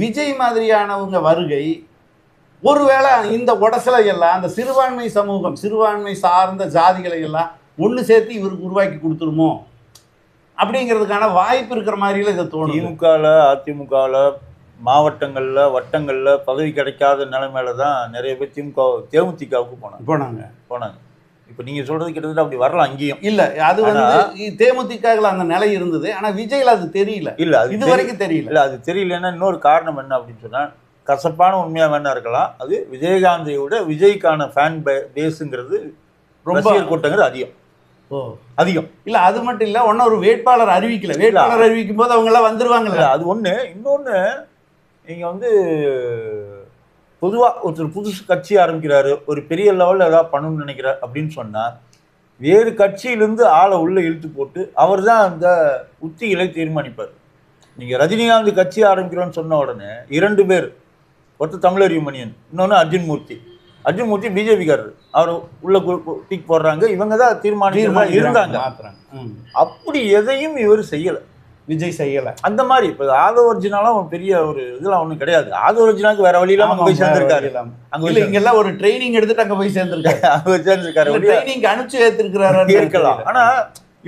விஜய் மாதிரியானவங்க வருகை ஒருவேளை இந்த உடசலை எல்லாம் அந்த சிறுபான்மை சமூகம் சிறுபான்மை சார்ந்த ஜாதிகளை எல்லாம் ஒன்று சேர்த்து இவருக்கு உருவாக்கி கொடுத்துருமோ? அப்படிங்கிறதுக்கான வாய்ப்பு இருக்கிற மாதிரில இதை தோணுது. திமுகவில் அதிமுகவில் மாவட்டங்களில் வட்டங்களில் பதவி கிடைக்காத நிலைமையில தான் நிறைய பேர் திமுக தேமுதிகவுக்கு போனாங்க. போனாங்க. போனாங்க. இப்போ நீங்கள் சொல்கிறது கிட்டத்தட்ட அப்படி வரலாம் அங்கேயும். இல்ல அது வந்து தேமுதிகல அந்த நிலை இருந்தது. ஆனா விஜய்ல அது தெரியல. இல்லை அது இது வரைக்கும் தெரியல. இல்லை அது தெரியலன்னா இன்னொரு காரணம் என்ன அப்படின்னு சொன்னால் கசப்பான உண்மையாக வேணா இருக்கலாம். அது விஜயகாந்தை விட விஜய்க்கான ஃபேன் பேஸுங்கிறது ரொம்ப கூட்டங்கிறது அதிகம். ஓ. அதிகம். இல்ல அது மட்டும் இல்ல ஒன்னும் ஒரு வேட்பாளர் அறிவிக்கல. வேட்பாளர் அறிவிக்கும் போது அவங்க எல்லாம் வந்துருவாங்கல்ல இல்ல, அது ஒன்று இன்னொன்று நீங்கள் வந்து பொதுவாக ஒருத்தர் புதுசு கட்சி ஆரம்பிக்கிறாரு ஒரு பெரிய லெவலில் ஏதாவது பண்ணணும்னு நினைக்கிறார் அப்படின்னு சொன்னால் வேறு கட்சியிலேருந்து ஆளை உள்ளே இழுத்து போட்டு அவர் தான் அந்த உத்திகளை தீர்மானிப்பார். நீங்கள் ரஜினிகாந்த் கட்சி ஆரம்பிக்கிறோன்னு சொன்ன உடனே இரண்டு பேர் ஒருத்தர் தமிழறிவு மணியன் இன்னொன்று அர்ஜுன் மூர்த்தி அர்ஜுன் மூர்த்தி பிஜேபிக்காரர். அவர் உள்ள டிக் போடுறாங்க. இவங்க தான் தீர்மானிக்கிறதா இருந்தாங்க. அப்படி எதையும் இவர் செய்யலை. விஜய் செய்யல. அந்த மாதிரி இப்போ ஆதவ ஒரிஜினாலும் ஒரு பெரிய ஒரு இதெல்லாம் ஒன்றும் கிடையாது. ஆதவ ஒரிஜினாக்கு வேற வழி இல்லாம அங்க போய் சேர்ந்திருக்காரு. அங்க இல்ல போய் இங்க எல்லாம் ஒரு ட்ரைனிங் எடுத்துட்டு அங்க போய் சேர்ந்திருக்காரு. அங்க சேர்ந்திருக்காரு. ட்ரைனிங் அனுப்பிச்சு ஏத்திருக்கிறாரு இருக்கலாம். ஆனா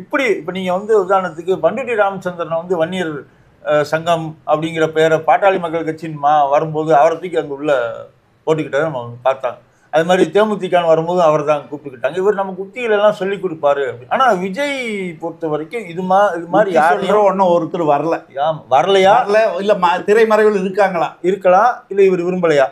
இப்படி இப்ப நீங்க வந்து உதாரணத்துக்கு பண்டுட்டி ராமச்சந்திரனை வந்து வன்னியர் சங்கம் அப்படிங்கிற பேரை பாட்டாளி மக்கள் கட்சியின் மா வரும்போது அவரை தூக்கி அங்க உள்ள போட்டுக்கிட்டாரு நம்ம பார்த்தாங்க. அது மாதிரி தேமுதிகான் வரும்போது அவர் தான் கூப்பிட்டுக்கிட்டாங்க. இவர் நமக்கு உத்திகள் எல்லாம் சொல்லி கொடுப்பாரு. அப்படி. ஆனா விஜய் பொறுத்த வரைக்கும் இது மா இது மாதிரி யாரையும் ஒன்னும் ஒருத்தர் வரல. வரலையா? வரல இல்ல ம- திரைமறைவில் இருக்காங்களா? இருக்கலாம் இல்ல இவர் விரும்பலையா?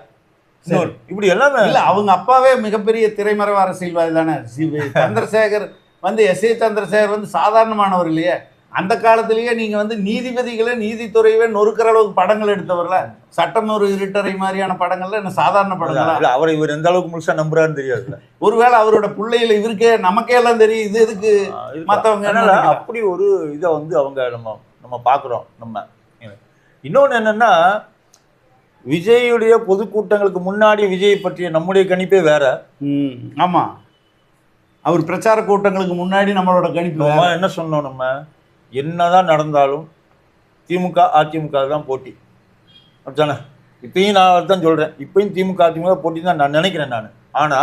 இப்படி எல்லாமே இல்ல அவங்க அப்பாவே மிகப்பெரிய திரைமறைவு அரசியல்வாதி தானே சி- சந்திரசேகர் வந்து எஸ் ஏ சந்திரசேகர் வந்து சாதாரணமானவர் இல்லையே? அந்த காலத்திலேயே நீங்க வந்து நீதிபதிகளை நீதித்துறையவே நொறுக்கிற அளவுக்கு படங்கள் எடுத்தவர்ல சட்டம் ஒரு இருட்டறை மாதிரியான படங்கள்ல என்ன சாதாரண படங்களா? இல்ல அவரை இவர் எந்த அளவுக்கு முழுசா நம்புறாருன்னு தெரியாதுல்ல. ஒருவேளை அவரோட பிள்ளைகளை இவருக்கே நமக்கே எல்லாம் தெரியும் இது எதுக்கு நினைக்கலாம்? அப்படி ஒரு இதை வந்து அவங்க நம்ம நம்ம பார்க்குறோம் நம்ம. இன்னொன்று என்னன்னா விஜயுடைய பொதுக்கூட்டங்களுக்கு முன்னாடி விஜய் பற்றிய நம்முடைய கணிப்பே வேற. ம், ஆமா. அவர் பிரச்சார கூட்டங்களுக்கு முன்னாடி நம்மளோட கணிப்பு என்ன சொன்னோம் நம்ம? என்னதான் நடந்தாலும் திமுக அதிமுக தான் போட்டி. அப்படித்தானே? இப்பயும் நான் தான் சொல்றேன். இப்பயும் திமுக அதிமுக போட்டி தான் நான் நினைக்கிறேன் நான். ஆனா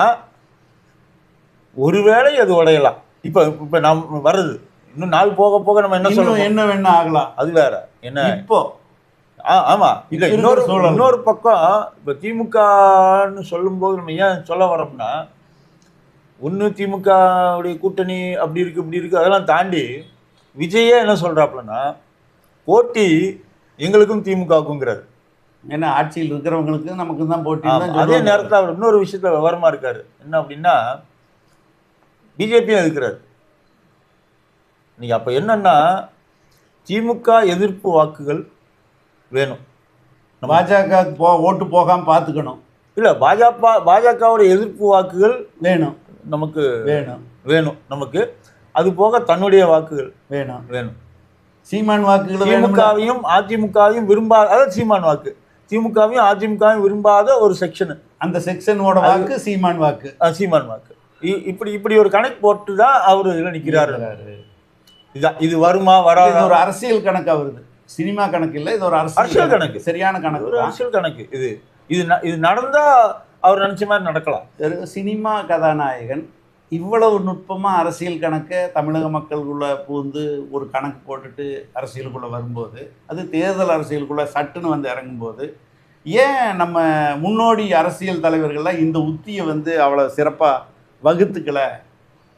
ஒருவேளை அது உடையலாம். இப்போ இப்போ நாம் வருது இன்னும் நாள் போக போக நம்ம என்ன சொல்லணும் என்ன வேணா ஆகலாம். அது வேற. என்ன? இப்போ. ஆ ஆமா. இல்ல இன்னொரு. இன்னொரு பக்கம் இப்ப திமுகன்னு சொல்லும்போது நம்ம ஏன் சொல்ல வரோம்னா ஒன்று திமுகவுடைய கூட்டணி அப்படி இருக்கு இப்படி இருக்கு அதெல்லாம் தாண்டி விஜயே என்ன சொல்றாப்புலன்னா போட்டி எங்களுக்கும் திமுகவுக்குங்கிறாரு. என்ன ஆட்சியில் இருக்கிறவங்களுக்கு நமக்கு தான் போட்டி அதே. நேரத்தில் அவர் இன்னொரு விஷயத்துல விவரமா இருக்காரு. என்ன அப்படின்னா பிஜேபியும் இருக்கிறாரு நீங்க அப்ப என்னன்னா திமுக எதிர்ப்பு வாக்குகள் வேணும். பாஜக போ ஓட்டு போகாம பாத்துக்கணும். இல்ல பாஜக பாஜகவுடைய எதிர்ப்பு வாக்குகள் வேணும். நமக்கு வேணும். வேணும் நமக்கு. அது போக தன்னுடைய வாக்குகள் வேணும் வேணும். சீமான் வாக்குகள் திமுகவையும் அதிமுகவையும் விரும்பாத அதாவது சீமான் வாக்கு. திமுகவையும் அதிமுகவையும் விரும்பாத ஒரு செக்ஷனு அந்த செக்ஷனோட வாக்கு சீமான் வாக்கு. சீமான் வாக்கு. இப்படி இப்படி ஒரு கணக்கு போட்டு தான் அவர் இதில் நிற்கிறாரு இதான் இது வருமா வராதா? ஒரு அரசியல் கணக்கா வருது சினிமா கணக்கு இல்ல இது ஒரு அரசியல் அரசியல் கணக்கு. சரியான கணக்கு ஒரு அரசியல் கணக்கு இது. இது இது நடந்தா அவர் நினைச்ச மாதிரி நடக்கலாம். சினிமா கதாநாயகன் இவ்வளவு நுட்பமாக அரசியல் கணக்கை தமிழக மக்களுக்குள்ளே பூந்து ஒரு கணக்கு போட்டுட்டு அரசியலுக்குள்ளே வரும்போது அது தேர்தல் அரசியலுக்குள்ளே சட்டுன்னு வந்து இறங்கும்போது ஏன் நம்ம முன்னோடி அரசியல் தலைவர்கள்லாம் இந்த உத்தியை வந்து அவ்வளோ சிறப்பாக வகுத்துக்கல?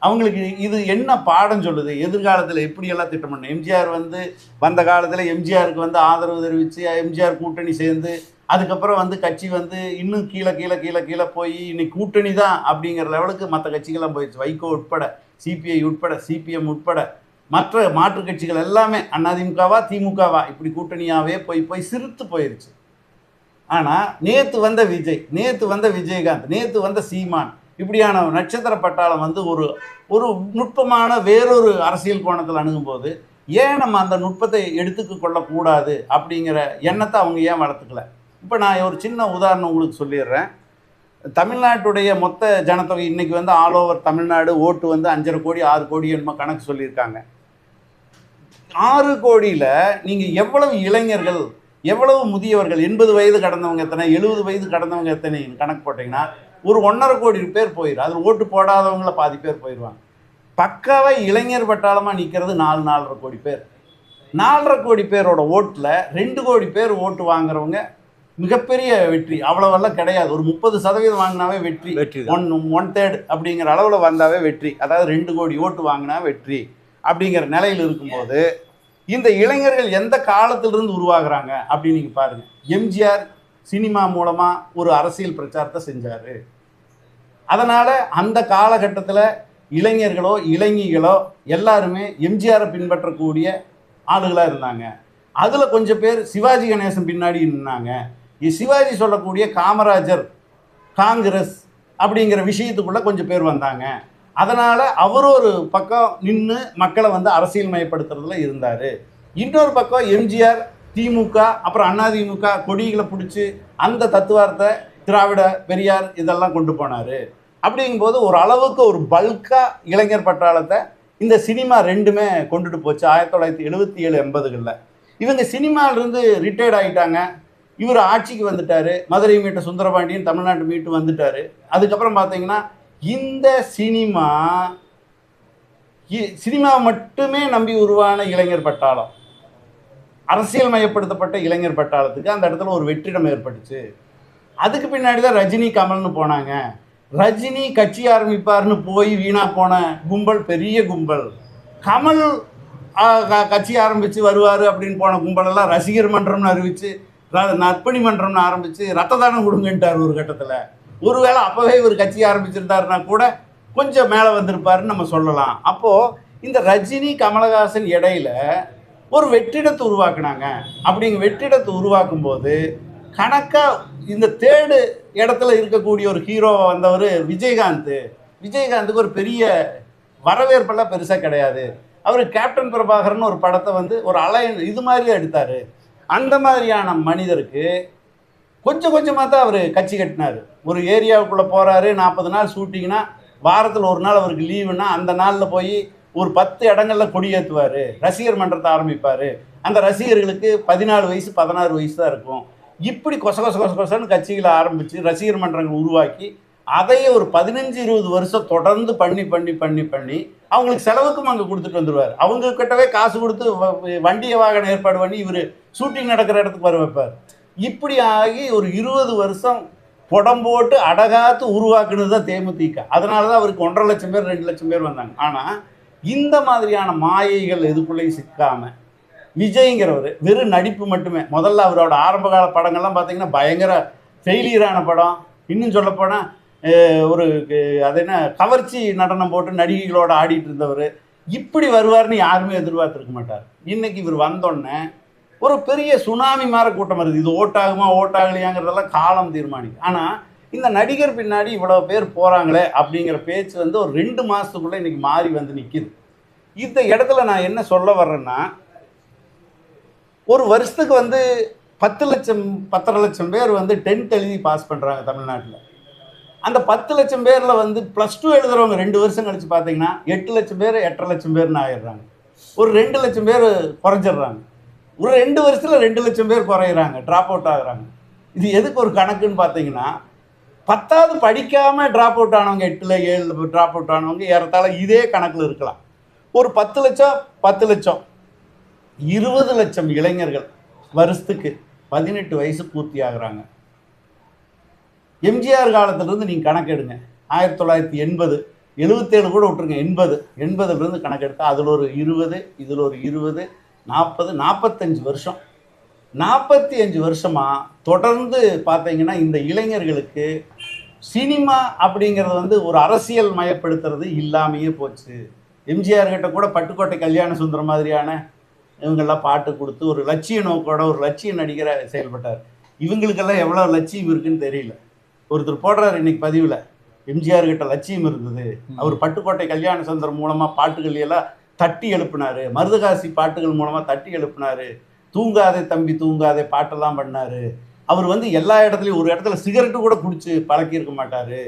அவங்களுக்கு இது என்ன பாடம் சொல்லுது? எதிர்காலத்தில் எப்படியெல்லாம் திட்டம் பண்ணணும் எம்ஜிஆர் வந்து வந்த காலத்தில் எம்ஜிஆருக்கு வந்து ஆதரவு தெரிவித்து எம்ஜிஆர் கூட்டணி சேர்ந்து அதுக்கப்புறம் வந்து கட்சி வந்து இன்னும் கீழே கீழே கீழே கீழே போய் இன்னைக்கு கூட்டணி தான் அப்படிங்கிற லெவலுக்கு மற்ற கட்சிகள்லாம் போயிடுச்சு. வைகோ உட்பட சிபிஐ உட்பட சிபிஎம் உட்பட மற்ற மாற்று கட்சிகள் எல்லாமே அதிமுகவா திமுகவா இப்படி கூட்டணியாகவே போய் போய் சிரித்து போயிருச்சு. ஆனால் நேற்று வந்த விஜய் நேற்று வந்த விஜயகாந்த் நேற்று வந்த சீமான் இப்படியான நட்சத்திர பட்டாளம் வந்து ஒரு ஒரு நுட்பமான வேறொரு அரசியல் கோணத்தில் அணுகும்போது ஏன் நம்ம அந்த நுட்பத்தை எடுத்துக்க கொள்ளக்கூடாது அப்படிங்கிற எண்ணத்தை அவங்க ஏன் வளர்த்துக்கல? இப்போ நான் ஒரு சின்ன உதாரணம் உங்களுக்கு சொல்லிடுறேன். தமிழ்நாட்டுடைய மொத்த ஜனத்தொகை இன்னைக்கு வந்து ஆல் ஓவர் தமிழ்நாடு ஓட்டு வந்து அஞ்சரை கோடி ஆறு கோடி என்னமோ கணக்கு சொல்லியிருக்காங்க. ஆறு கோடியில் நீங்கள் எவ்வளவு இளைஞர்கள் எவ்வளவு முதியவர்கள் எண்பது வயது கடந்தவங்க எத்தனை எழுபது வயது கடந்தவங்க எத்தனை கணக்கு போட்டிங்கன்னா ஒரு ஒன்றரை கோடி பேர் போயிடும் அதில் ஓட்டு போடாதவங்கள பாதி பேர் போயிடுவாங்க பக்காவா இளைஞர் பட்டாளமாக நிற்கிறது நாலு நாலரை கோடி பேர். நாலரை கோடி பேரோட ஓட்டில் ரெண்டு கோடி பேர் ஓட்டு வாங்குறவங்க மிகப்பெரிய வெற்றி. அவ்வளவெல்லாம் கிடையாது. ஒரு முப்பது சதவீதம் வாங்கினாவே வெற்றி. வெற்றி. ஒன் ஒன் தேர்ட் அப்படிங்கிற அளவில் வந்தாவே வெற்றி. அதாவது ரெண்டு கோடி ஓட்டு வாங்கினா வெற்றி அப்படிங்கிற நிலையில் இருக்கும்போது இந்த இளைஞர்கள் எந்த காலத்திலிருந்து உருவாகுறாங்க அப்படின்னு நீங்கள் பாருங்க. எம்ஜிஆர் சினிமா மூலமாக ஒரு அரசியல் பிரச்சாரத்தை செஞ்சார். அதனால் அந்த காலகட்டத்தில் இளைஞர்களோ இளைஞிகளோ எல்லாருமே எம்ஜிஆரை பின்பற்றக்கூடிய ஆளுகளாக இருந்தாங்க. அதில் கொஞ்சம் பேர் சிவாஜி கணேசன் பின்னாடி நின்னாங்க. சிவாஜி சொல்லக்கூடிய காமராஜர் காங்கிரஸ் அப்படிங்கிற விஷயத்துக்குள்ள கொஞ்சம் பேர் வந்தாங்க. அதனால் அவர் ஒரு பக்கம் நின்று மக்களை வந்து அரசியல் மயப்படுத்துறதுல இருந்தார். இன்னொரு பக்கம் எம்ஜிஆர் திமுக அப்புறம் அதிமுக கொடிகளை பிடிச்சி அந்த தத்துவார்த்தை திராவிட பெரியார் இதெல்லாம் கொண்டு போனார். அப்படிங்கும்போது ஒரு அளவுக்கு ஒரு பல்காக இளைஞர் பட்டாளத்தை இந்த சினிமா ரெண்டுமே கொண்டுட்டு போச்சு. ஆயிரத்தி தொள்ளாயிரத்தி எழுபத்தி ஏழு எண்பதுகளில். இவங்க சினிமாவிலிருந்து ரிட்டையர்ட் ஆகிட்டாங்க இவர் ஆட்சிக்கு வந்துட்டாரு. மதுரை மீட்ட சுந்தரபாண்டியன் தமிழ்நாட்டு மீட்டு வந்துட்டாரு. அதுக்கப்புறம் பார்த்தீங்கன்னா இந்த சினிமா இ- சினிமாவை மட்டுமே நம்பி உருவான இளைஞர் பட்டாளம். அரசியல் மயப்படுத்தப்பட்ட இளைஞர் பட்டாளத்துக்கு அந்த இடத்துல ஒரு வெற்றிடம் ஏற்பட்டுச்சு. அதுக்கு பின்னாடி தான் ரஜினி கமல்னு போனாங்க. ரஜினி கட்சி ஆரம்பிப்பார்னு போய் வீணா போன கும்பல் பெரிய கும்பல். கமல் க- கட்சி ஆரம்பித்து வருவார் அப்படின்னு போன கும்பலெல்லாம் ரசிகர் மன்றம்னு அறிவித்து நற்பணி மன்றம்னு ஆரம்பித்து ரத்த தானம் கொடுங்கன்ட்டார் ஒரு கட்டத்தில். ஒருவேளை அப்போவே ஒரு கட்சி ஆரம்பிச்சிருந்தாருன்னா கூட கொஞ்சம் மேலே வந்திருப்பாருன்னு நம்ம சொல்லலாம். அப்போது இந்த ரஜினி கமலஹாசன் இடையில ஒரு வெற்றிடத்தை உருவாக்குனாங்க. அப்படிங்க வெற்றிடத்தை உருவாக்கும் போது கணக்காக இந்த தேர்டு இடத்துல இருக்கக்கூடிய ஒரு ஹீரோவை வந்தவர் விஜயகாந்த். விஜயகாந்துக்கு ஒரு பெரிய வரவேற்பெல்லாம் பெருசாக கிடையாது. அவர் கேப்டன் பிரபாகரன் ஒரு படத்தை வந்து ஒரு அலையன் இது மாதிரி எடுத்தார். அந்த மாதிரியான மனிதருக்கு கொஞ்சம் கொஞ்சமாக தான் அவர் கட்சி கட்டினார். ஒரு ஏரியாவுக்குள்ளே போகிறாரு நாற்பது நாள் ஷூட்டிங்னா வாரத்தில் ஒரு நாள் அவருக்கு லீவுனா அந்த நாளில் போய் ஒரு பத்து இடங்கள்ல கொடியேற்றுவார் ரசிகர் மன்றத்தை ஆரம்பிப்பார். அந்த ரசிகர்களுக்கு பதினாலு வயசு பதினாறு வயசு தான் இருக்கும். இப்படி கொச கொச கொச கொசன்னு கட்சிகளை ஆரம்பித்து ரசிகர் மன்றங்கள் உருவாக்கி அதையே ஒரு பதினஞ்சு இருபது வருஷம் தொடர்ந்து பண்ணி பண்ணி பண்ணி பண்ணி அவங்களுக்கு செலவுக்கும் அங்கே கொடுத்துட்டு வந்துடுவார் அவங்க கிட்டவே காசு கொடுத்து வ- வண்டிய வாகனம் ஏற்பாடு பண்ணி இவர் ஷூட்டிங் நடக்கிற இடத்துக்கு வர வைப்பார். இப்படி ஆகி ஒரு இருபது வருஷம் புடம் போட்டு அடகாத்து உருவாக்குனது தான் தேமுதிக. அதனால தான் அவருக்கு ஒன்றரை லட்சம் பேர் ரெண்டு லட்சம் பேர் வந்தாங்க. ஆனால் இந்த மாதிரியான மாயைகள் எதுக்குள்ளேயும் சிக்காமல் விஜய்ங்கிறவர் வெறும் நடிப்பு மட்டுமே. முதல்ல அவரோட ஆரம்பகால படங்கள்லாம் பார்த்தீங்கன்னா பயங்கர ஃபெயிலியரான படம். இன்னும் சொல்லப்போனால் ஒரு அது என்ன கவர்ச்சி நடனம் போட்டு நடிகைகளோட ஆடிட்டு இருந்தவர் இப்படி வருவார்னு யாருமே எதிர்பார்த்துருக்க மாட்டார். இன்னைக்கு இவர் வந்தோடனே ஒரு பெரிய சுனாமி மாதிரி கூட்டம் வருது. இது ஓட்டாகுமா ஓட்டாகலையாங்கிறதெல்லாம் காலம் தீர்மானிக்கும். ஆனால் இந்த நடிகர் பின்னாடி இவ்வளோ பேர் போகிறாங்களே அப்படிங்கிற பேச்சு வந்து ஒரு ரெண்டு மாதத்துக்குள்ளே இன்றைக்கி மாறி வந்து நிற்கிது இந்த இடத்துல நான் என்ன சொல்ல வர்றேன்னா ஒரு வருஷத்துக்கு வந்து பத்து லட்சம் பத்தரை லட்சம் பேர் வந்து டென்த் எழுதி பாஸ் பண்ணுறாங்க தமிழ்நாட்டில். அந்த பத்து லட்சம் பேரில் வந்து ப்ளஸ் டூ எழுதுறவங்க ரெண்டு வருஷம் கழிச்சு பார்த்தீங்கன்னா எட்டு லட்சம் பேர் எட்டரை லட்சம் பேர்னு ஆயிடுறாங்க. ஒரு ரெண்டு லட்சம் பேர் குறைஞ்சிடுறாங்க. ஒரு ரெண்டு வருஷத்தில் ரெண்டு லட்சம் பேர் குறையிறாங்க ட்ராப் அவுட் ஆகுறாங்க. இது எதுக்கு ஒரு கணக்குன்னு பார்த்தீங்கன்னா பத்தாவது படிக்காமல் ட்ராப் அவுட் ஆனவங்க எட்டில் ஏழு ட்ராப் அவுட் ஆனவங்க ஏறத்தாழ இதே கணக்கில் இருக்கலாம். ஒரு பத்து லட்சம் பத்து லட்சம். இருபது லட்சம் இளைஞர்கள் வருஷத்துக்கு பதினெட்டு வயசு பூர்த்தி ஆகுறாங்க. எம்ஜிஆர் காலத்திலிருந்து நீங்கள் கணக்கெடுங்க. ஆயிரத்தி தொள்ளாயிரத்தி எண்பது எழுபத்தேழு கூட விட்டுருங்க. எண்பது எண்பதுலேருந்து கணக்கெடுத்தா அதில் ஒரு இருபது இதில் ஒரு இருபது நாற்பது நாற்பத்தஞ்சு வருஷம். நாற்பத்தி அஞ்சு வருஷமாக தொடர்ந்து பார்த்தீங்கன்னா இந்த இளைஞர்களுக்கு சினிமா அப்படிங்கிறது வந்து ஒரு அரசியல் மயப்படுத்துறது இல்லாமையே போச்சு. எம்ஜிஆர் கிட்ட கூட பட்டுக்கோட்டை கல்யாண சுந்தரம் மாதிரியான இவங்கெல்லாம் பாட்டு கொடுத்து ஒரு லட்சிய நோக்கோட ஒரு லட்சிய நடிகரை செயல்பட்டார். இவங்களுக்கெல்லாம் எவ்வளோ லட்சியம் இருக்குன்னு தெரியல. ஒருத்தர் போடுறாரு இன்னைக்கு பதிவில். எம்ஜிஆர் கிட்ட லட்சியம் இருந்தது. அவர் பட்டுக்கோட்டை கல்யாண சுந்தரம் மூலமாக பாட்டுகள் எல்லாம் தட்டி எழுப்பினாரு. மருதகாசி பாட்டுகள் மூலமாக தட்டி எழுப்பினாரு. தூங்காதே தம்பி தூங்காதே பாட்டெல்லாம் பண்ணாரு. அவர் வந்து எல்லா இடத்துலையும் ஒரு இடத்துல சிகரெட்டு கூட குடிச்சு பழக்கியிருக்க மாட்டார்.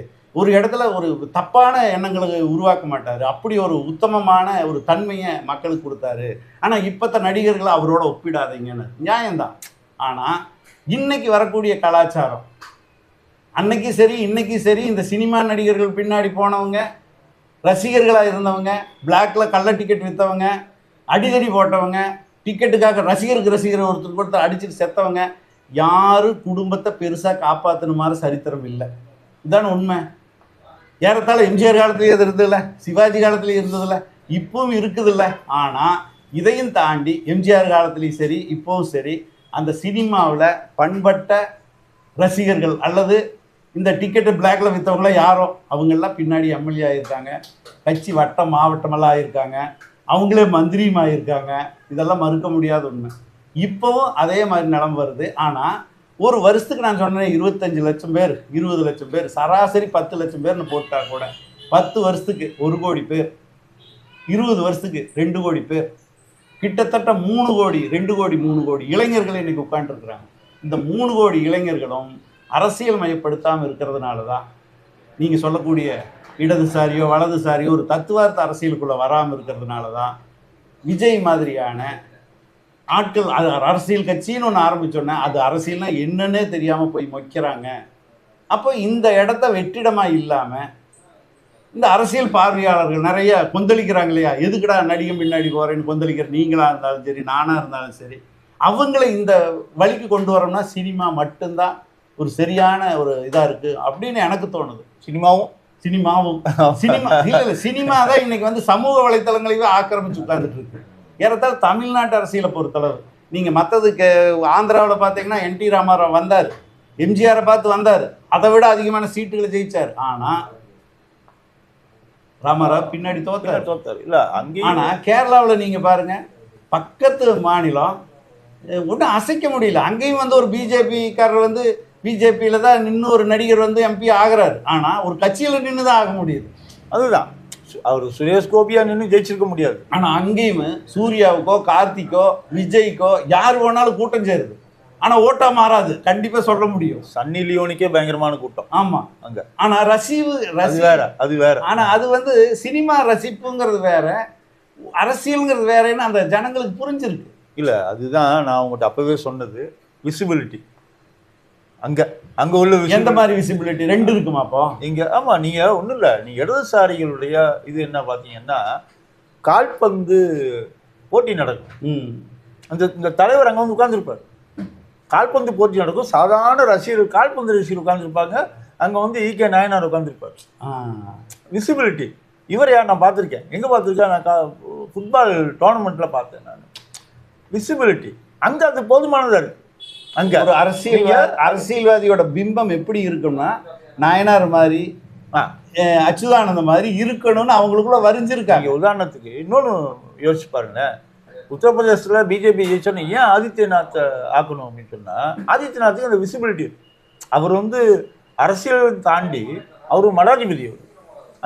ஒரு இடத்துல ஒரு தப்பான எண்ணங்களை உருவாக்க மாட்டார். அப்படி ஒரு உத்தமமான ஒரு தன்மையை மக்களுக்கு கொடுத்தாரு. ஆனால் இப்பத்த நடிகர்களை அவரோட ஒப்பிடாதீங்கன்னு. நியாயம்தான். ஆனால் இன்னைக்கு வரக்கூடிய கலாச்சாரம் அன்னைக்கும் சரி இன்னைக்கு சரி இந்த சினிமா நடிகர்கள் பின்னாடி போனவங்க ரசிகர்களாக இருந்தவங்க பிளாக்ல கள்ள டிக்கெட் விற்றவங்க அடிதடி போட்டவங்க டிக்கெட்டுக்காக ரசிகருக்கு ரசிகர் ஒருத்தர் கொடுத்து அடிச்சுட்டு செத்தவங்க யாரும் குடும்பத்தை பெருசாக காப்பாற்றின மாதிரி சரித்திரம் இல்லை. இதான உண்மை. ஏறத்தாழ எம்ஜிஆர் காலத்துலேயே அது இருந்ததில்ல சிவாஜி காலத்துலேயும் இருந்ததில்ல இப்பவும் இருக்குதில்ல. ஆனால் இதையும் தாண்டி எம்ஜிஆர் காலத்துலேயும் சரி இப்போவும் சரி அந்த சினிமாவில் பண்பட்ட ரசிகர்கள் அல்லது இந்த டிக்கெட்டு பிளாக்ல விற்றவங்கள யாரோ? அவங்கெல்லாம் பின்னாடி எம்எல்ஏ ஆயிருக்காங்க. கட்சி வட்டம் மாவட்டமெல்லாம் ஆயிருக்காங்க. அவங்களே மந்திரியும் ஆயிருக்காங்க. இதெல்லாம் மறுக்க முடியாத உண்மை. இப்போவும் அதே மாதிரி நிலம் வருது. ஆனால் ஒரு வருஷத்துக்கு நான் சொன்னேன் இருபத்தஞ்சு லட்சம் பேர் இருபது லட்சம் பேர் சராசரி பத்து லட்சம் பேர்னு போட்டா கூட பத்து வருஷத்துக்கு ஒரு கோடி பேர் இருபது வருஷத்துக்கு ரெண்டு கோடி பேர் கிட்டத்தட்ட மூணு கோடி ரெண்டு கோடி மூணு கோடி இளைஞர்கள் இன்னைக்கு உட்காந்துருக்குறாங்க இந்த மூணு கோடி இளைஞர்களும் அரசியல் மயப்படுத்தாமல் இருக்கிறதுனால தான் நீங்கள் சொல்லக்கூடிய இடதுசாரியோ வலதுசாரியோ ஒரு தத்துவார்த்த அரசியலுக்குள்ளே வராமல் இருக்கிறதுனால தான் விஜய் மாதிரியான ஆட்கள் அது அரசியல் கட்சின்னு ஒன்று ஆரம்பிச்சோன்னே அது அரசியல்னா என்னன்னே தெரியாமல் போய் மொய்க்கிறாங்க. அப்போ இந்த இடத்த வெற்றிடமாக இல்லாமல் இந்த அரசியல் பார்வையாளர்கள் நிறைய கொந்தளிக்கிறாங்க இல்லையா? எதுக்குடா நடிகை பின்னாடி போகிறேன்னு கொந்தளிக்கிற நீங்களாக இருந்தாலும் சரி நானாக இருந்தாலும் சரி அவங்கள இந்த வழிக்கு கொண்டு வரோம்னா சினிமா மட்டும்தான் ஒரு சரியான ஒரு இதாக இருக்குது அப்படின்னு எனக்கு தோணுது. சினிமாவும். சினிமாவும். சினிமா இல்ல இல்ல சினிமா தான் இன்னைக்கு வந்து சமூக வலைத்தளங்களையே ஆக்கிரமிச்சு உட்கார்ந்துட்டு இருக்கு. ஏறத்தாழ தமிழ்நாட்டு அரசியலை பொறுத்தளவு. நீங்க மற்றதுக்கு ஆந்திராவில் பார்த்தீங்கன்னா என் டி ராமாராவ் வந்தார். எம்ஜிஆரை பார்த்து வந்தார். அதை விட அதிகமான சீட்டுகளை ஜெயிச்சார். ஆனா ராமாராவ் பின்னாடி தோத்தார். தோத்தாரு. இல்ல அங்கேயும் ஆனா கேரளாவுல நீங்க பாருங்க பக்கத்து மாநிலம் ஒன்றும் அசைக்க முடியல. அங்கேயும் வந்து ஒரு பிஜேபிக்காரர் வந்து பிஜேபியில தான் நின்று ஒரு நடிகர் வந்து எம்பி ஆகுறாரு. ஆனா ஒரு கட்சியில நின்று தான் ஆக முடியுது. அதுதான். அவர் சுரேஷ் கோபியா நின்று ஜெயிச்சிருக்க முடியாது. ஆனா அங்கேயும் சூர்யாவுக்கோ கார்த்திக்கோ விஜய்க்கோ யார் வேணாலும் கூட்டம் சேருது. ஆனா ஓட்டா மாறாது. கண்டிப்பா சொல்ல முடியும். சன்னி லியோனுக்கே பயங்கரமான கூட்டம். ஆமா. அங்க. ஆனா ரசிவு ரசி வேற அது வேற. ஆனா அது வந்து சினிமா ரசிப்புங்கிறது வேற. அரசியல்ங்கிறது வேறன்னு அந்த ஜனங்களுக்கு புரிஞ்சிருக்கு. இல்ல அதுதான் நான் உங்கள்கிட்ட அப்பவே சொன்னது. விசிபிலிட்டி அங்க அங்க உள்ள எந்த. மாதிரி விசிபிலிட்டி ரெண்டு இருக்குமா அப்போ? இங்க ஆமா நீங்க ஒண்ணும் இல்ல. நீங்க இடதுசாரிகளுடைய இது என்ன பாத்தீங்கன்னா கால்பந்து போட்டி நடக்கும். ம். அந்த இந்த தலைவர் அங்க வந்து உட்கார்ந்துருப்பார். கால்பந்து போட்டி நடக்கும். சாதாரண ரசிகர்கள் கால்பந்து ரசிகர்கள் உட்கார்ந்துருப்பாங்க. அங்க வந்து ஈகே நாயனார் உட்கார்ந்துருப்பார். ஆ. விசிபிலிட்டி இவர் யார்? நான் பார்த்துருக்கேன். எங்கே பார்த்துருக்கேன்? நான் கா ஃபுட்பால் டோர்னமெண்ட்டில் பார்த்தேன் நான். விசிபிலிட்டி அங்கே அது போதுமானதாக இருக்கு அங்கே ஒரு அரசியல் அரசியல்வாதியோட பிம்பம் எப்படி இருக்கும்னா நாயனார் மாதிரி அச்சுதானந்த மாதிரி இருக்கணும்னு அவங்களுக்குள்ள வரிஞ்சிருக்காங்க. உதாரணத்துக்கு இன்னொன்று யோசிச்சு பாருங்களேன் உத்தரப்பிரதேசத்தில் பிஜேபி ஜெயிச்சோன்னு ஏன் ஆதித்யநாத்தை ஆக்கணும் அப்படின்னு சொன்னால் ஆதித்யநாத்துக்கு அந்த விசிபிலிட்டி அவர் வந்து அரசியல் தாண்டி அவர் மடாதிபதி அவர்.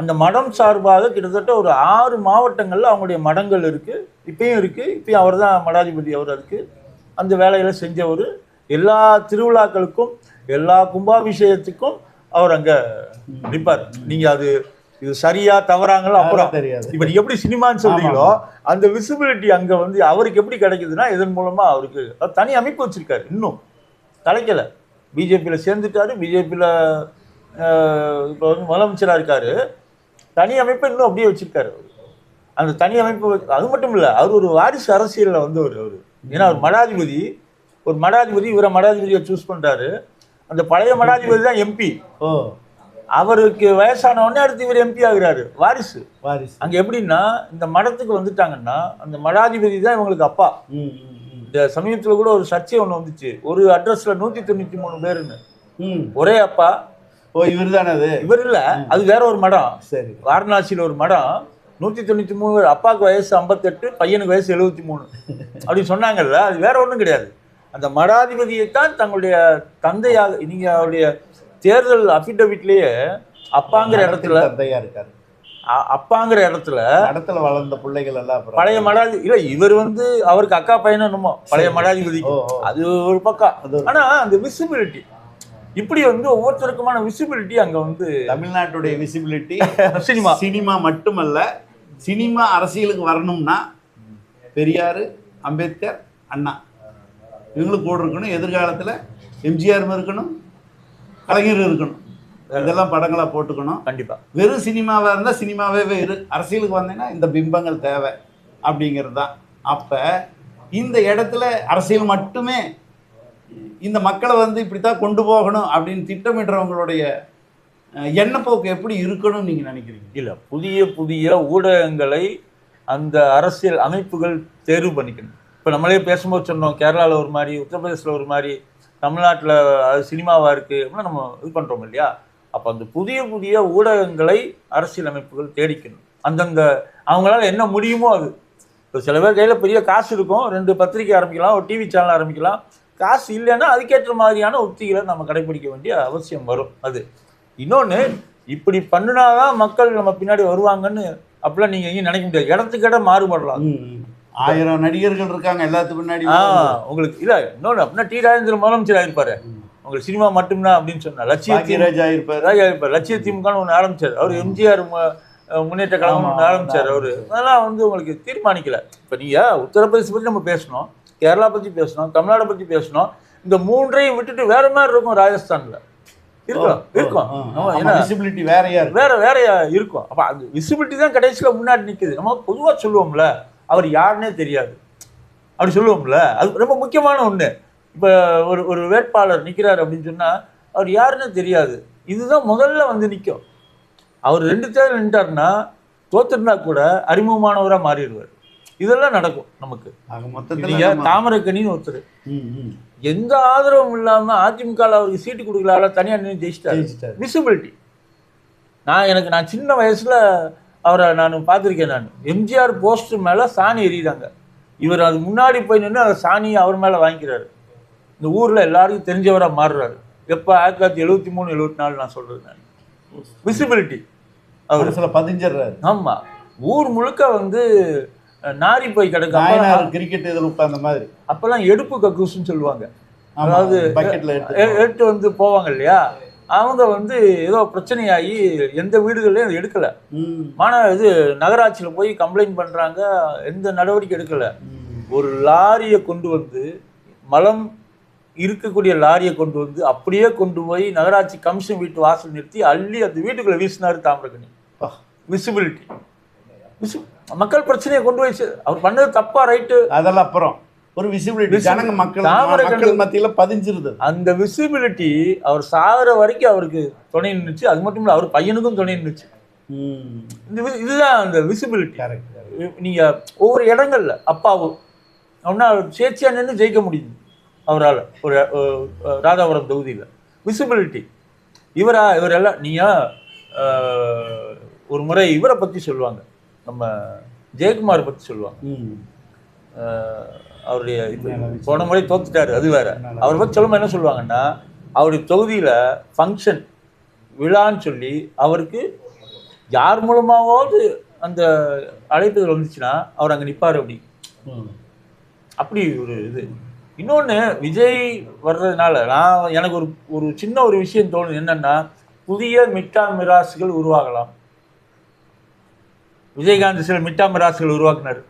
அந்த மடம் சார்பாக கிட்டத்தட்ட ஒரு ஆறு மாவட்டங்களில் அவங்களுடைய மடங்கள் இருக்குது இப்பயும் இருக்குது இப்பயும் அவர் தான் மடாதிபதி அவர் அதுக்கு. அந்த வேலைகளை செஞ்சவர். எல்லா திருவிழாக்களுக்கும் எல்லா கும்பாபிஷேகத்துக்கும் அவர் அங்கே நிற்பார் நீங்கள் அது இது சரியா தவறாங்களோ அப்புறம் தெரியாது. இப்ப நீங்க எப்படி சினிமான்னு சொல்றீங்களோ அந்த விசிபிலிட்டி அங்க வந்து அவருக்கு எப்படி கிடைக்குதுன்னா இதன் மூலமா அவருக்கு அவர் தனி அமைப்பு வச்சிருக்காரு இன்னும். தலைக்கல பிஜேபியில் சேர்ந்துட்டாரு பிஜேபியில் இப்போ வந்து முதலமைச்சராக இருக்காரு. தனி அமைப்பை இன்னும் அப்படியே வச்சிருக்காரு. அந்த தனி அமைப்பு அது மட்டும் இல்லை அவர் ஒரு வாரிசு அரசியலில் வந்தவர் அவர். ஏன்னா அவர் மடாதிபதி ஒரு மடாதிபதி இவரை மடாதிபதியை சூஸ் பண்றாரு. அந்த பழைய மடாதிபதி தான் எம்பி ஓ. அவருக்கு வயசான உடனே அடுத்து இவர் எம்பி ஆகுறாரு. வாரிசு. வாரிசு. அங்க எப்படின்னா இந்த மடத்துக்கு வந்துட்டாங்கன்னா அந்த மடாதிபதி தான் இவங்களுக்கு அப்பா. இந்த சமீபத்துல கூட ஒரு சர்ச்சை ஒண்ணு வந்துச்சு. ஒரு அட்ரஸ்ல நூத்தி தொண்ணூத்தி மூணு பேருன்னு. ஒரே அப்பா. ஓ இவர் தானே அது? இவர் இல்ல. அது வேற ஒரு மடம். சரி. வாரணாசியில ஒரு மடம். நூத்தி தொண்ணூத்தி மூணு பேர் அப்பாவுக்கு வயசு ஐம்பத்தெட்டு பையனுக்கு வயசு எழுபத்தி மூணு. அப்படி சொன்னாங்கல்ல அது வேற ஒண்ணும் கிடையாது. அந்த மடாதிபதியை தான் தங்களுடைய தந்தையாக நீங்க அவருடைய தேர்தல் அபிடவிட்லயே அப்பாங்கிற இடத்துல தந்தையா இருக்காரு. அப்பாங்கிற இடத்துல இடத்துல வளர்ந்த பிள்ளைகள் எல்லாம் பழைய மடாதி இல்ல இவர் வந்து அவருக்கு அக்கா பையனும் என்னமோ பழைய மடாதிபதி. அது ஒரு பக்கம். அது ஒரு- ஆனா அந்த விசிபிலிட்டி இப்படி வந்து ஒவ்வொருத்தருக்குமான விசிபிலிட்டி அங்க வந்து தமிழ்நாட்டுடைய விசிபிலிட்டி சினிமா. சினிமா மட்டுமல்ல சினிமா அரசியலுக்கு வரணும்னா பெரியார் அம்பேத்கர் அண்ணா. இவங்களுக்கு கூட இருக்கணும் எதிர்காலத்தில் எம்ஜிஆர் இருக்கணும். கலைஞர் இருக்கணும். இதெல்லாம் படங்களாக போட்டுக்கணும். கண்டிப்பா. வெறும் சினிமாவாக இருந்தால் சினிமாவே வேறு அரசியலுக்கு வந்தீங்கன்னா இந்த பிம்பங்கள் தேவை அப்படிங்கிறது தான். அப்போ இந்த இடத்துல அரசியல் மட்டுமே இந்த மக்களை வந்து இப்படி தான் கொண்டு போகணும் அப்படின்னு திட்டமிடுறவங்களுடைய எண்ணப்போக்கு எப்படி இருக்கணும்னு நீங்கள் நினைக்கிறீங்க? இல்ல புதிய புதிய ஊடகங்களை அந்த அரசியல் அமைப்புகள் தேர்வு பண்ணிக்கணும். இப்போ நம்மளே பேசும்போது சொன்னோம் கேரளாவில் ஒரு மாதிரி உத்தரப்பிரதேசில் ஒரு மாதிரி தமிழ்நாட்டில் அது சினிமாவாக இருக்குது அப்படின்னா நம்ம இது பண்ணுறோம் இல்லையா? அப்போ அந்த புதிய புதிய ஊடகங்களை அரசியல் அமைப்புகள் தேடிக்கணும். அந்தந்த அவங்களால என்ன முடியுமோ அது. இப்போ சில பேர் கையில் பெரிய காசு இருக்கும் ரெண்டு பத்திரிக்கை ஆரம்பிக்கலாம் ஒரு டிவி சேனல் ஆரம்பிக்கலாம். காசு இல்லைன்னா அதுக்கேற்ற மாதிரியான உத்திகளை நம்ம கடைபிடிக்க வேண்டிய அவசியம் வரும் அது. இன்னொன்று இப்படி பண்ணினாதான் மக்கள் நம்ம பின்னாடி வருவாங்கன்னு அப்படிலாம் நீங்கள் எங்கேயும் நினைக்க முடியாது. இடத்துக்கு இடம் மாறுபடலாம். ஆயிரம் நடிகர்கள் இருக்காங்க எல்லாத்துக்கு முன்னாடி ஆ உங்களுக்கு இல்லை இன்னொன்று அப்படின்னா டி ராஜேந்திர முதலமைச்சர் ஆயிருப்பாரு. உங்களுக்கு சினிமா மட்டும்தான் அப்படின்னு சொன்னா லட்சிய பாக்கியராஜ் ஆயிருப்பாரு. ராஜா இருப்பார் லட்சிய திமுகன்னு ஒன்று ஆரம்பிச்சார். அவர் எம்ஜிஆர் முன்னேற்ற கழகம் ஒன்று ஆரம்பிச்சார் அவரு. அதெல்லாம் வந்து உங்களுக்கு தீர்மானிக்கல. இப்போ நீங்க உத்தரப்பிரதேச பத்தி நம்ம பேசணும் கேரளா பத்தி பேசணும் தமிழ்நாடு பத்தி பேசணும். இந்த மூன்றையும் விட்டுட்டு வேற மாதிரி இருக்கும் ராஜஸ்தான்ல. இருக்கும் இருக்கும் விசிபிலிட்டி வேறையா வேற வேற இருக்கும். அப்ப அந்த விசிபிலிட்டி தான் கடைசியில முன்னாடி நிக்குது. நம்ம பொதுவா சொல்லுவோம்ல அவர் யாருன்னே தெரியாது. அப்படி சொல்லுவோம்ல. அது ரொம்ப முக்கியமான ஒண்ணு. இப்ப ஒரு ஒரு வேட்பாளர் நிக்கிறாரு அப்படின்னு சொன்னா அவர் யாருன்னே தெரியாது. இதுதான் முதல்ல வந்து நிக்கும். அவர் ரெண்டு தேர்தல் நின்றாருன்னா தோத்துருந்தா கூட அறிமுகமானவரா மாறிடுவார். இதெல்லாம் நடக்கும் நமக்கு. மொத்தத்துல தாமரக்கணின்னு ஒருத்தர். எந்த ஆதரவும் இல்லாம அதிமுக ல அவருக்கு சீட்டு கொடுக்கல தனியா நின்று ஜெயிச்சிட்டாரு. விசிபிலிட்டி நான் எனக்கு நான் சின்ன வயசுல அவரை நான் பார்த்துருக்கேன் நான். எம்ஜிஆர் போஸ்ட் மேல சாணி எறியுறாங்க இவர் அது முன்னாடி போய் நின்று அந்த சாணியை அவர் மேல வாங்கிக்கிறாரு. இந்த ஊர்ல எல்லாருக்கும் தெரிஞ்சவரா மாறுறாரு. எப்போ ஆயிரத்தி தொள்ளாயிரத்தி எழுபத்தி மூணு எழுபத்தி நாலு நான் சொல்றது நான். விசிபிலிட்டி அவர். மனசுல பதிஞ்சிடுறாரு. ஆமா. ஊர் முழுக்க வந்து நாரி போய் கிடக்கு. கிரிக்கெட் இதில் உட்கார்ந்த மாதிரி. அப்பெல்லாம் எடுப்பு கக்கூசுன்னு சொல்லுவாங்க. அதாவது எடுத்து வந்து போவாங்க இல்லையா? அவங்க வந்து ஏதோ பிரச்சனையாகி எந்த வீடுகள்லையும் அதை எடுக்கல. மாணவ இது நகராட்சியில போய் கம்ப்ளைண்ட் பண்றாங்க எந்த நடவடிக்கை எடுக்கல. ஒரு லாரியை கொண்டு வந்து மலம் இருக்கக்கூடிய லாரியை கொண்டு வந்து அப்படியே கொண்டு போய் நகராட்சி கமிஷன் வீட்டு வாசல் நிறுத்தி அள்ளி அந்த வீட்டுக்குள்ள வீசினாரு தாமிரகனி. பா. விசிபிலிட்டி மக்கள் பிரச்சனையை கொண்டு போய் அவர் பண்ணது தப்பா ரைட்டு அதெல்லாம் அப்புறம். ஒரு விசிபிலிட்டி. ஜனங்க மக்கள் மக்கள் மத்தியில பதிஞ்சிருது. அந்த விசிபிலிட்டி அவர் சாகிற வரைக்கும் அவருக்கு துணை நின்றுச்சு அது மட்டும் இல்லை அவர் பையனுக்கும் துணை நின்றுச்சு இந்த இதுதான் அந்த விசிபிலிட்டி நீங்க ஒவ்வொரு இடங்கள்ல அப்பாவும் அவனா சேச்சியா நின்று ஜெயிக்க முடியுது. அவரால் ஒரு ராதாபுரம் தொகுதியில. விசிபிலிட்டி இவரா இவரெல்லாம் அஹ், ஒரு முறை இவரை பத்தி சொல்லுவாங்க. நம்ம ஜெயக்குமார் பத்தி சொல்லுவாங்க. அவருடைய? போன முறை தோத்துட்டாரு அது வேற. அவரை பத்தி சொல்லும்போது என்ன சொல்லுவாங்கன்னா அவருடைய தொகுதியில ஃபங்க்ஷன் விழான்னு சொல்லி அவருக்கு யார் மூலமாவது அந்த அழைப்புகள் வந்துச்சுன்னா அவர் அங்க நிப்பாரு அப்படி. அப்படி ஒரு இது. இன்னொன்று விஜய் வர்றதுனால நான் எனக்கு ஒரு ஒரு சின்ன ஒரு விஷயம் தோணுது என்னன்னா புதிய மிட்டா மிராசுகள் உருவாகலாம். விஜயகாந்த் சில மிட்டா மிராசுகள் உருவாக்குனார்.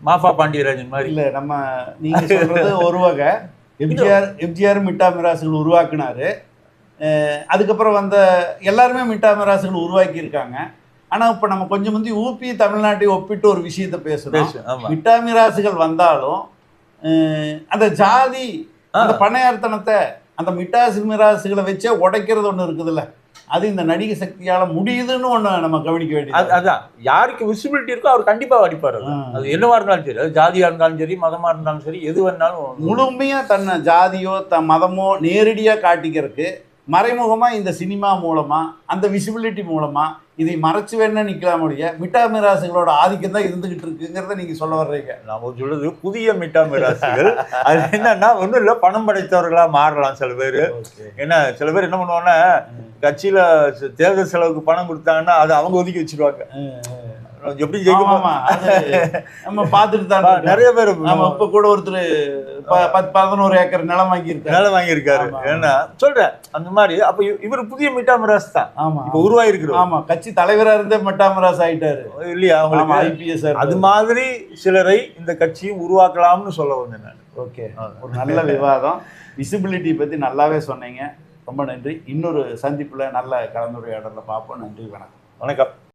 மாஃபா பாண்டியராஜன் மாதிரி. இல்ல நம்ம நீங்க சொல்றது ஒரு வகை. எம்ஜிஆர் எம்ஜிஆர் மிட்டா மிராசுகள் உருவாக்குனாரு அதுக்கப்புறம் வந்த எல்லாருமே மிட்டா மிராசுகள் உருவாக்கி இருக்காங்க ஆனா இப்ப நம்ம கொஞ்சம் முந்தி ஊபி தமிழ்நாட்டை ஒப்பிட்டு ஒரு விஷயத்த பேசுறோம். பேசு ஆமா. மிட்டா மிராசுகள் வந்தாலும் அந்த ஜாதி அந்த பணையார்த்தனத்தை அந்த மிட்டாசு மிராசுகளை வச்சே உடைக்கிறது ஒண்ணு இருக்குதுல்ல. அது இந்த நடிகை சக்தியால முடியுதுன்னு ஒண்ணு நம்ம கவனிக்க வேண்டியது. அதான். யாருக்கு விசிபிலிட்டி இருக்கோ அவர் கண்டிப்பா அடிப்பார் அது. என்னவா இருந்தாலும் சரி அது ஜாதியா இருந்தாலும் சரி மதமா இருந்தாலும் சரி எது வேணாலும் முழுமையா தன்னை ஜாதியோ த மதமோ நேரடியா காட்டிக்கிறதுக்கு மறைமுகமா இந்த சினிமா மூலமா அந்த விசிபிலிட்டி மூலமா இதை மறைச்சு வேணா நிக்கலாம் முடிய மிட்டா மிராசுகளோட ஆதிக்கம் தான் இருந்துகிட்டு இருக்குங்கிறத நீங்க சொல்ல வர்றீங்க. நாம சொல்றது புதிய மிட்டா மிராசுகள். அது என்னன்னா ஒண்ணும் இல்ல பணம் படைத்தவர்களா மாறலாம் சில பேர். ஏன்னா சில பேர் என்ன பண்ணுவாங்கன்னா கட்சியில தேர்தல் செலவுக்கு பணம் கொடுத்தாங்கன்னா அதை அவங்க ஒதுக்கி வச்சிருவாங்க. எப்படி ஜெயிக்க ஆமா, ஆமா. அது நம்ம பார்த்துட்டு தான். நிறைய பேர் ஆமா இப்ப கூட ஒருத்தர் பத்து பதினோரு ஏக்கர் நிலம் வாங்கியிருக்காரு. வேலை வாங்கியிருக்காரு. ஏன்னா சொல்றேன் அந்த மாதிரி அப்ப இவ- இவர் புதிய மிட்டாமராஸ் தான். ஆமா இப்ப உருவாயிருக்கிறோம் ஆமா கட்சி தலைவரா இருந்தே மெட்டாமராஸ் ஆயிட்டாரு. இல்லையா அவங்களுக்கு? ஐபிஎஸ் அது மாதிரி சிலரை இந்த கட்சியும் உருவாக்கலாம்னு சொல்ல வந்தேன் நான். ஓகே. ஒரு நல்ல விவாதம். விசிபிலிட்டி பத்தி நல்லாவே சொன்னீங்க. ரொம்ப நன்றி. இன்னொரு சந்திப்புல நல்ல கலந்துரையாடல பார்ப்போம். நன்றி வணக்கம். வணக்கம்.